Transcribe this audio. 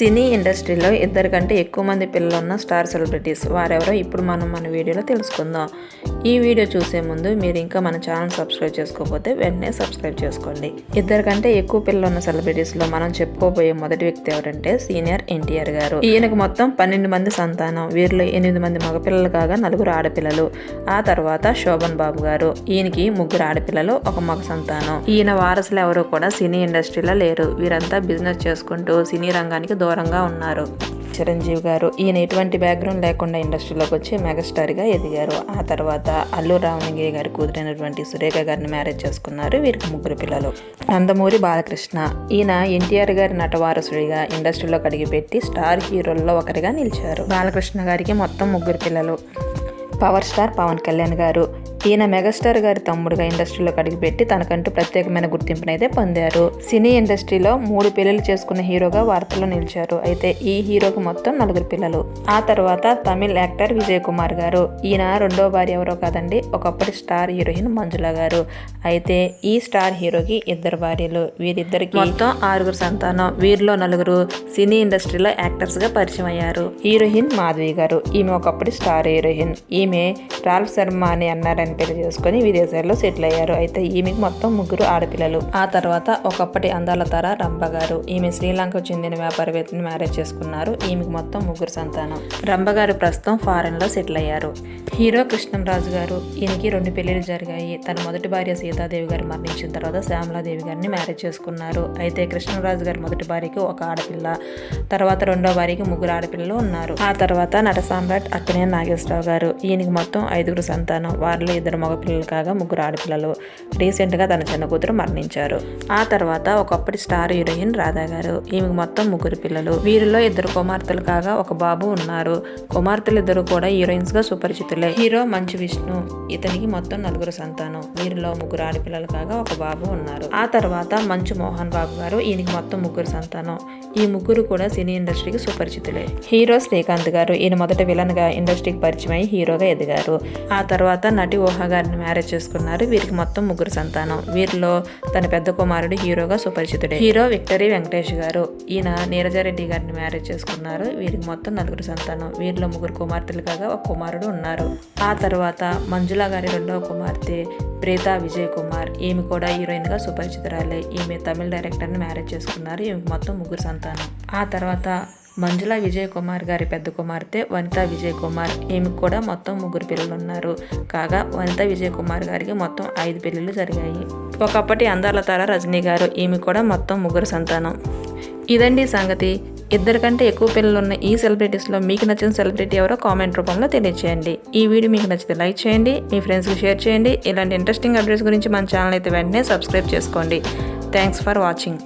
సినీ ఇండస్ట్రీలో ఇద్దరు కంటే ఎక్కువ మంది పిల్లలు ఉన్న స్టార్ సెలబ్రిటీస్ వారెవరో ఇప్పుడు మనం మన వీడియోలో తెలుసుకుందాం. ఈ వీడియో చూసే ముందు మీరు ఇంకా మన ఛానల్ సబ్స్క్రైబ్ చేసుకోకపోతే వెంటనే సబ్స్క్రైబ్ చేసుకోండి. ఇద్దరు కంటే ఎక్కువ పిల్లలు ఉన్న సెలబ్రిటీస్లో మనం చెప్పుకోబోయే మొదటి వ్యక్తి ఎవరంటే సీనియర్ ఎన్టీఆర్ గారు. ఈయనకు మొత్తం పన్నెండు మంది సంతానం. వీరిలో ఎనిమిది మంది మగపిల్లలు కాగా నలుగురు ఆడపిల్లలు. ఆ తర్వాత శోభన్ బాబు గారు. ఈయనకి ముగ్గురు ఆడపిల్లలు ఒక మగ సంతానం. ఈయన వారసులు ఎవరు కూడా సినీ ఇండస్ట్రీలో లేరు. వీరంతా బిజినెస్ చేసుకుంటూ సినీ రంగానికి దూరంగా ఉన్నారు. చిరంజీవి గారు ఈయన ఎటువంటి బ్యాక్గ్రౌండ్ లేకుండా ఇండస్ట్రీలోకి వచ్చి మెగాస్టార్గా ఎదిగారు. ఆ తర్వాత అల్లు రావణంగయ్య గారి కూతురైనటువంటి సురేఖ గారిని మ్యారేజ్ చేసుకున్నారు వీరికి ముగ్గురు పిల్లలు. నందమూరి బాలకృష్ణ ఈయన ఎన్టీఆర్ గారి నట వారసుడిగా ఇండస్ట్రీలోకి అడిగిపెట్టి స్టార్ హీరోల్లో ఒకరిగా నిలిచారు. బాలకృష్ణ గారికి మొత్తం ముగ్గురు పిల్లలు. పవర్ స్టార్ పవన్ కళ్యాణ్ గారు ఈయన మెగాస్టార్ గారి తమ్ముడుగా ఇండస్ట్రీలోకి అడుగుపెట్టి తనకంటూ ప్రత్యేకమైన గుర్తింపునైతే పొందారు. సినీ ఇండస్ట్రీలో మూడు పెళ్ళిళ్ళు చేసుకున్న హీరోగా వార్తల్లో నిలిచారు. అయితే ఈ హీరోకు మొత్తం నలుగురు పిల్లలు. ఆ తర్వాత తమిళ్ యాక్టర్ విజయ్ కుమార్ గారు. ఈయన రెండో భార్య ఎవరో కాదండి ఒకప్పటి స్టార్ హీరోయిన్ మంజుల గారు. అయితే ఈ స్టార్ హీరోకి ఇద్దరు భార్యలు. వీరిద్దరికి మొత్తం ఆరుగురు సంతానం. వీరిలో నలుగురు సినీ ఇండస్ట్రీలో యాక్టర్స్గా పరిచయం అయ్యారు. హీరోయిన్ మాధవి గారు. ఈమె ఒకప్పటి స్టార్ హీరోయిన్. ఈమె రాల్ఫ్ శర్మ అని అన్నారని పెళ్ళి చేసుకుని విదేశాల్లో సెటిల్ అయ్యారు. అయితే ఈమెకి మొత్తం ముగ్గురు ఆడపిల్లలు. ఆ తర్వాత ఒకప్పటి అందాల తర రంభ గారు. ఈమె శ్రీలంకకు చెందిన వ్యాపారవేత్తని మ్యారేజ్ చేసుకున్నారు. ఈమెకి మొత్తం ముగ్గురు సంతానం. రంభ గారు ప్రస్తుతం ఫారెన్లో సెటిల్ అయ్యారు. హీరో కృష్ణంరాజు గారు. ఈయనకి రెండు పెళ్ళిళ్ళు జరిగాయి. తన మొదటి భార్య సీతాదేవి గారు మరణించిన తర్వాత శ్యామలాదేవి గారిని మ్యారేజ్ చేసుకున్నారు. అయితే కృష్ణరాజు గారి మొదటి భార్యకి ఒక ఆడపిల్ల. తర్వాత రెండో భార్యకి ముగ్గురు ఆడపిల్లలు ఉన్నారు. ఆ తర్వాత నట సామ్రాట్ అక్కినే నాగేశ్వరరావు గారు. ఈయనకి మొత్తం ఐదుగురు సంతానం. వారిలో ఇద్దరు మగపిల్లలు కాగా ముగ్గురు ఆడపిల్లలు. రీసెంట్గా తన చిన్న కూతురు మరణించారు. ఆ తర్వాత ఒకప్పటి స్టార్ హీరోయిన్ రాధా గారు ఈమెకు మొత్తం ముగ్గురు పిల్లలు. వీరిలో ఇద్దరు కుమార్తెలు కాగా ఒక బాబు ఉన్నారు. కుమార్తెలు ఇద్దరు కూడా హీరోయిన్స్గా సుపరిచితులే. హీరో మంచు విష్ణు ఇతనికి మొత్తం నలుగురు సంతానం. వీరిలో ముగ్గురు ఆడపిల్లలు కాగా ఒక బాబు ఉన్నారు. ఆ తర్వాత మంచు మోహన్ బాబు గారు ఈయనకి మొత్తం ముగ్గురు సంతానం. ఈ ముగ్గురు కూడా సినీ ఇండస్ట్రీకి సుపరిచితులే. హీరో శ్రీకాంత్ గారు ఈయన మొదట విలన్గా ఇండస్ట్రీకి పరిచయం అయి హీరోగా ఎదిగారు. ఆ తర్వాత నటి ఊహా గారిని మ్యారేజ్ చేసుకున్నారు. వీరికి మొత్తం ముగ్గురు సంతానం. వీరిలో తన పెద్ద కుమారుడు హీరోగా సుపరిచితుడే. హీరో విక్టరీ వెంకటేష్ గారు. ఈయన నీరజారెడ్డి గారిని మ్యారేజ్ చేసుకున్నారు. వీరికి మొత్తం నలుగురు సంతానం. వీరిలో ముగ్గురు కుమార్తెలు కాగా ఒక కుమారుడు ఉన్నారు. ఆ తర్వాత మంజుల గారి రెండవ కుమార్తె ప్రీత విజయ్ కుమార్. ఈమె కూడా హీరోయిన్గా సుపరిచితురాలే. ఈమె తమిళ డైరెక్టర్ని మ్యారేజ్ చేసుకున్నారు. ఈమెకు మొత్తం ముగ్గురు సంతానం. ఆ తర్వాత మంజుల విజయ్ కుమార్ గారి పెద్ద కుమార్తె వనిత విజయ్ కుమార్ ఈమెకు కూడా మొత్తం ముగ్గురు పిల్లలు ఉన్నారు కాగా వనిత విజయ్ కుమార్ గారికి మొత్తం ఐదు పెళ్ళిళ్ళు జరిగాయి. ఒకప్పటి అందాల తార రజనీ గారు ఈమె కూడా మొత్తం ముగ్గురు సంతానం. ఇదండి సంగతి. ఇద్దరికంటే ఎక్కువ పిల్లలు ఉన్న ఈ సెలబ్రిటీస్లో మీకు నచ్చిన సెలబ్రిటీ ఎవరో కామెంట్ రూపంలో తెలియచేయండి. ఈ వీడియో మీకు నచ్చితే లైక్ చేయండి మీ ఫ్రెండ్స్కి షేర్ చేయండి. ఇలాంటి ఇంట్రెస్టింగ్ అప్డేట్స్ గురించి మన ఛానల్ అయితే వెంటనే సబ్స్క్రైబ్ చేసుకోండి. Thanks for watching.